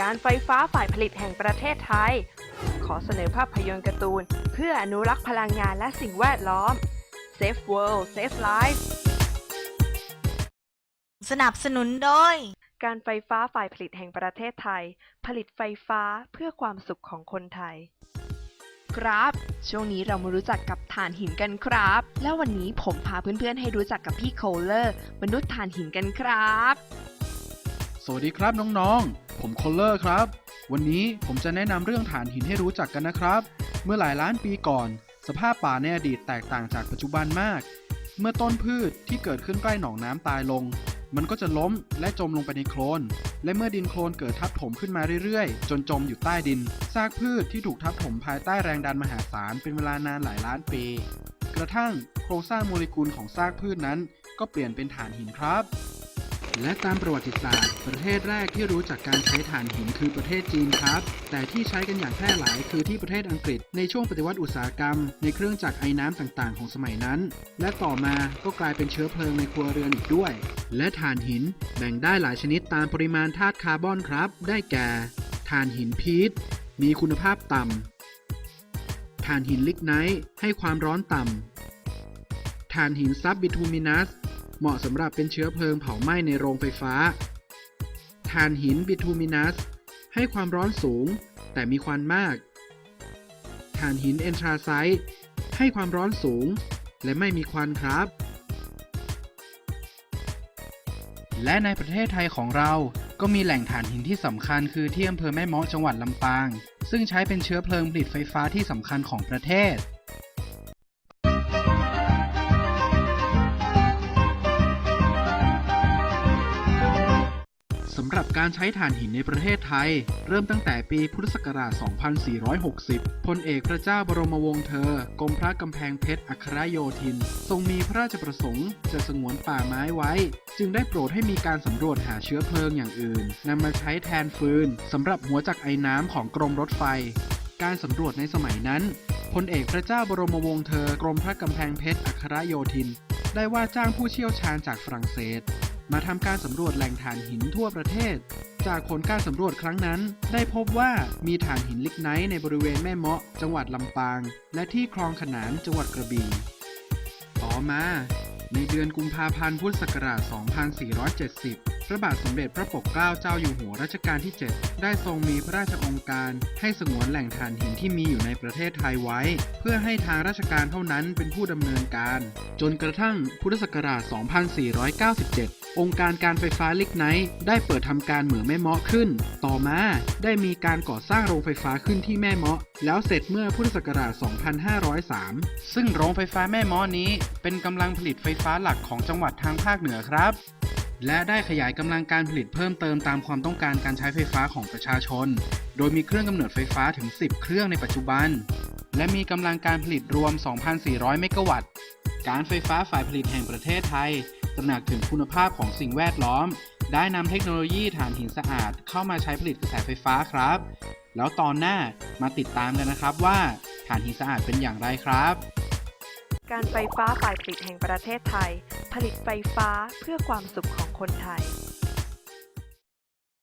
การไฟฟ้าฝ่ายผลิตแห่งประเทศไทย ขอเสนอภาพยนตร์การ์ตูน เพื่ออนุรักษ์พลังงานและสิ่งแวดล้อม Save World Save Life สนับสนุนโดย การไฟฟ้าฝ่ายผลิตแห่งประเทศไทย ผลิตไฟฟ้าเพื่อความสุขของคนไทย ครับ ช่วงนี้เรามารู้จักกับถ่านหินกันครับ แล้ววันนี้ผมพาเพื่อนๆให้รู้จักกับพี่โคลเลอร์ มนุษย์ถ่านหินกันครับ สวัสดีครับน้องๆ ผมคอลเลอร์ครับ วันนี้ผมจะแนะนำเรื่องถ่านหินให้รู้จักกันนะครับ เมื่อหลายล้านปีก่อน สภาพป่าในอดีตแตกต่างจากปัจจุบันมาก เมื่อต้นพืชที่เกิดขึ้นใกล้หนองน้ำตายลง มันก็จะล้มและจมลงไปในโคลน และเมื่อดินโคลนเกิดทับถมขึ้นมาเรื่อยๆ จนจมอยู่ใต้ดิน ซากพืชที่ถูกทับถมภายใต้แรงดันมหาศาลเป็นเวลานานหลายล้านปี กระทั่งโครงสร้างโมเลกุลของซากพืชนั้น ก็เปลี่ยนเป็นถ่านหินครับ และตามประวัติศาสตร์ ประเทศแรกที่รู้จักการใช้ถ่านหินคือประเทศจีนครับ แต่ที่ใช้กันอย่างแพร่หลายคือที่ประเทศอังกฤษ ในช่วงปฏิวัติอุตสาหกรรม ในเครื่องจักรไอ้น้ำต่างๆ ของสมัยนั้น และต่อมาก็กลายเป็นเชื้อเพลิงในครัวเรือนอีกด้วย และถ่านหินแบ่งได้หลายชนิดตามปริมาณธาตุคาร์บอนครับ ได้แก่ถ่านหินพีทมีคุณภาพต่ำถ่านหินลิกไนท์ให้ความร้อนต่ำถ่านหินซับบิทูมินัส เหมาะสำหรับเป็นเชื้อเพลิงเผาไหม้ในโรงไฟฟ้าถ่านหินบิทูมินัส ให้ความร้อนสูง แต่มีควันมากถ่านหินเอนทราไซต์ให้ความร้อนสูง และไม่มีควันครับ และในประเทศไทยของเราก็มีแหล่งถ่านหินที่สำคัญคือที่อำเภอแม่เมาะจังหวัดลำปาง ซึ่งใช้เป็นเชื้อเพลิงผลิตไฟฟ้าที่สำคัญของประเทศ รับการใช้ถ่านหินในประเทศไทย เริ่มตั้งแต่ปีพุทธศักราช 2460 พลเอกพระเจ้าบรมวงศ์เธอ กรมพระกำแพงเพชรอัครโยธิน ทรงมีพระราชประสงค์จะสงวนป่าไม้ไว้ จึงได้โปรดให้มีการสำรวจหาเชื้อเพลิงอย่างอื่นนำมาใช้แทนฟืนสำหรับหัวจักรไอ้น้ำของกรมรถไฟ การสำรวจในสมัยนั้นพลเอกพระเจ้าบรมวงศ์เธอกรมพระกำแพงเพชรอัครโยธิน ได้ว่าจ้างผู้เชี่ยวชาญจากฝรั่งเศส มาทำการสำรวจแหล่งถ่านหินทั่วประเทศ จากผลการสำรวจครั้งนั้น ได้พบว่ามีถ่านหินลิกไนท์ในบริเวณแม่เมาะ จังหวัดลำปาง และที่คลองขนานจังหวัดกระบี่ต่อมาในเดือนกุมภาพันธ์พุทธศักราช 2470 พระบาทสมเด็จพระปกเกล้าเจ้าอยู่หัวรัชกาลที่ 7 ได้ทรงมีพระราชองค์การให้สงวนแหล่งถ่านหินที่มีอยู่ในประเทศไทยไว้ เพื่อให้ทางราชการเท่านั้นเป็นผู้ดำเนินการ จนกระทั่งพุทธศักราช 2497 องค์การการไฟฟ้าลิกไนท์ได้เปิดทำการเหมืองแม่เมาะขึ้น ต่อมาได้มีการก่อสร้างโรงไฟฟ้าขึ้นที่แม่เมาะ แล้วเสร็จเมื่อพุทธศักราช 2503 ซึ่งโรงไฟฟ้าแม่เมาะนี้ เป็นกำลังผลิตไฟฟ้าหลักของจังหวัดทางภาคเหนือครับและได้ขยายกำลังการผลิตเพิ่มเติมตามความต้องการการใช้ไฟฟ้าของประชาชน โดยมีเครื่องกำเนิดไฟฟ้าถึง 10 เครื่องในปัจจุบัน และมีกำลังการผลิตรวม 2,400 เมกะวัตต์ การไฟฟ้าฝ่ายผลิตแห่งประเทศไทย ตระหนักถึงคุณภาพของสิ่งแวดล้อม ได้นำเทคโนโลยีถ่านหินสะอาด เข้ามาใช้ผลิตกระแสไฟฟ้าครับ แล้วตอนหน้ามาติดตามกันนะครับว่าถ่านหินสะอาดเป็นอย่างไรครับ การไฟฟ้าฝ่ายผลิตแห่งประเทศไทย ผลิตไฟฟ้าเพื่อความสุขของคนไทย